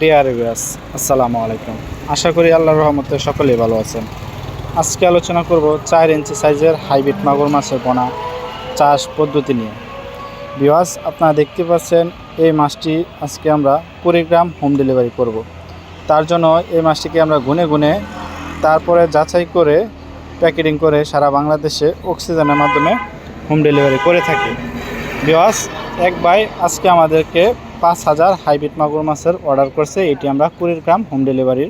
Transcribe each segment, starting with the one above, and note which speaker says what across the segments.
Speaker 1: Dear viewers, আসসালামু আলাইকুম। আশা করি আল্লাহর রহমতে সকলেই ভালো আছেন। আজকে আলোচনা করব চার ইঞ্চি সাইজের হাইব্রিড মাগুর মাছের পোনা চাষ পদ্ধতি নিয়ে। ভিউয়ার্স, আপনারা দেখতে পাচ্ছেন এই মাছটি আজকে আমরা কুড়ি গ্রাম হোম ডেলিভারি করব। তার জন্য এই মাছটিকে আমরা গুনে গুনে তারপরে যাচাই করে প্যাকেটিং করে সারা বাংলাদেশে অক্সিজেনের মাধ্যমে হোম ডেলিভারি করে থাকি। বিওয়াস এক ভাই আজকে আমাদেরকে পাঁচ হাজার হাইব্রিড মাগুর মাছের অর্ডার করছে, এটি আমরা কুড়ি গ্রাম হোম ডেলিভারি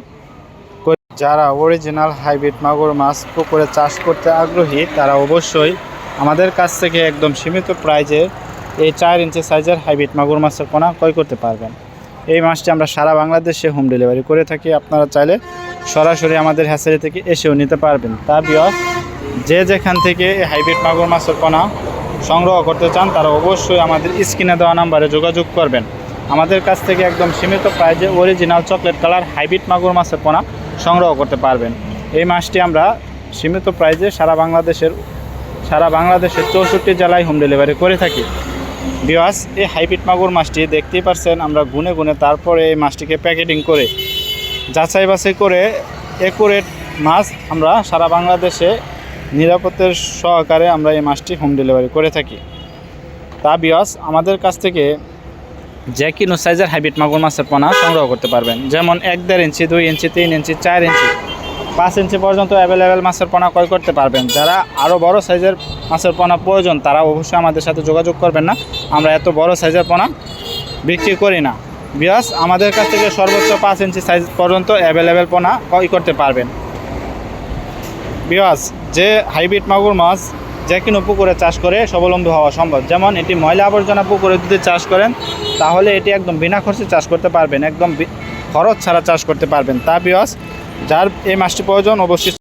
Speaker 1: করি। যারা অরিজিনাল হাইব্রিড মাগুর মাছ পুকুরে চাষ করতে আগ্রহী, তারা অবশ্যই আমাদের কাছ থেকে একদম সীমিত প্রাইজে এই চার ইঞ্চি সাইজের হাইব্রিড মাগুর মাছের পোনা ক্রয় করতে পারবেন। এই মাছটি আমরা সারা বাংলাদেশে হোম ডেলিভারি করে থাকি, আপনারা চাইলে সরাসরি আমাদের হ্যাচারি থেকে এসেও নিতে পারবেন। তা বিয়স, যে যেখান থেকে এই হাইব্রিড মাগুর মাছের পোনা সংগ্রহ করতে চান, তারা অবশ্যই আমাদের স্ক্রিনে দেওয়া নাম্বারে যোগাযোগ করবেন। আমাদের কাছ থেকে একদম সীমিত প্রাইজে অরিজিনাল চকলেট কালার হাইব্রিড মাগুর মাছের পোনা সংগ্রহ করতে পারবেন। এই মাছটি আমরা সীমিত প্রাইজে সারা বাংলাদেশের সারা বাংলাদেশের চৌষট্টি জেলায় হোম ডেলিভারি করে থাকি। বিওয়াস এই হাইব্রিড মাগুর মাছটি দেখতেই পারছেন, আমরা গুনে গুনে তারপরে এই মাছটিকে প্যাকেটিং করে, যাচাই বাছাই করে একুরেট মাছ আমরা সারা বাংলাদেশে নিরাপত্তার সহকারে আমরা এই মাছটি হোম ডেলিভারি করে থাকি। তা বিয়াস আমাদের কাছ থেকে যে কিনো সাইজের হাইব্রিড মাগুর মাছের পোনা সংগ্রহ করতে পারবেন। যেমন এক দেড় ইঞ্চি, দুই ইঞ্চি, তিন ইঞ্চি, চার ইঞ্চি। পাঁচ ইঞ্চি পর্যন্ত অ্যাভেলেবেল মাছের পোনা ক্রয় করতে পারবেন। যারা আরও বড় সাইজের মাছের পোনা প্রয়োজন, তারা অবশ্যই আমাদের সাথে যোগাযোগ করবেন না। আমরা এত বড় সাইজের পোনা বিক্রি করি না। বিয়াস আমাদের কাছ থেকে সর্বোচ্চ পাঁচ ইঞ্চি সাইজ পর্যন্ত অ্যাভেলেবেল পোনা ক্রয় করতে পারবেন। বিয়াস যে হাইব্রিড মাগুর মাছ যে কোনো পুকুরে চাষ করে স্বাবলম্বী হওয়া সম্ভব। যেমন এটি ময়লা আবর্জনা পুকুরে যদি চাষ করেন, তাহলে এটি একদম বিনা খরচে চাষ করতে পারবেন, একদম খরচ ছাড়া চাষ করতে পারবেন। তা বিয়াস, যার এই মাসটি প্রয়োজন অবশ্যই